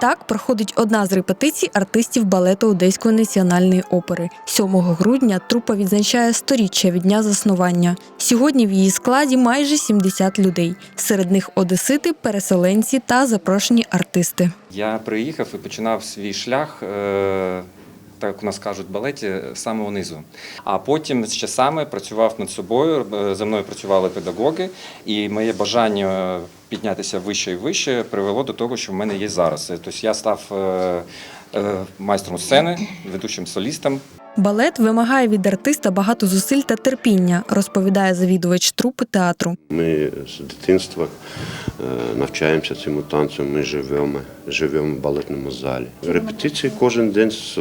Так проходить одна з репетицій артистів балету Одеської національної опери. 7 грудня трупа відзначає сторіччя від дня заснування. Сьогодні в її складі майже 70 людей. Серед них одесити, переселенці та запрошені артисти. Я приїхав і починав свій шлях, е, як нас кажуть балеті, самого низу. А потім з часами працював над собою. е, За мною працювали педагоги, і моє бажання е, піднятися вище і вище привело до того, що в мене є зараз. Е, Тобто я став майстром сцени, ведучим солістом. Балет вимагає від артиста багато зусиль та терпіння, розповідає завідувач трупи театру. Ми з дитинства е, навчаємося цьому танцю, ми живемо, живемо в балетному залі. Репетиції кожен день з,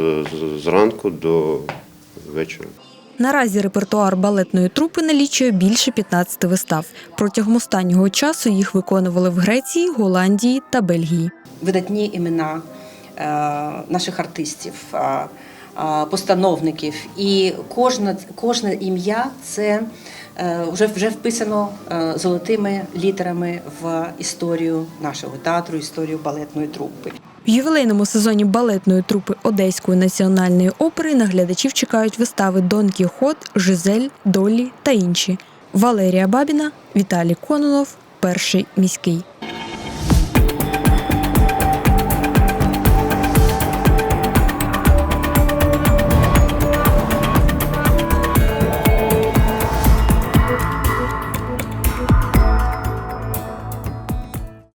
зранку до вечора. Наразі репертуар балетної трупи налічує більше 15 вистав. Протягом останнього часу їх виконували в Греції, Голландії та Бельгії. видатні імена е, наших артистів, е, постановників. І кожне, кожне ім'я це е, вже, вже вписано е, золотими літерами в історію нашого театру, історію балетної трупи. В ювілейному сезоні балетної трупи Одеської національної опери наглядачів чекають вистави Дон Кіхот, Жизель, Долі та інші. Валерія Бабіна, Віталій Кононов, перший міський.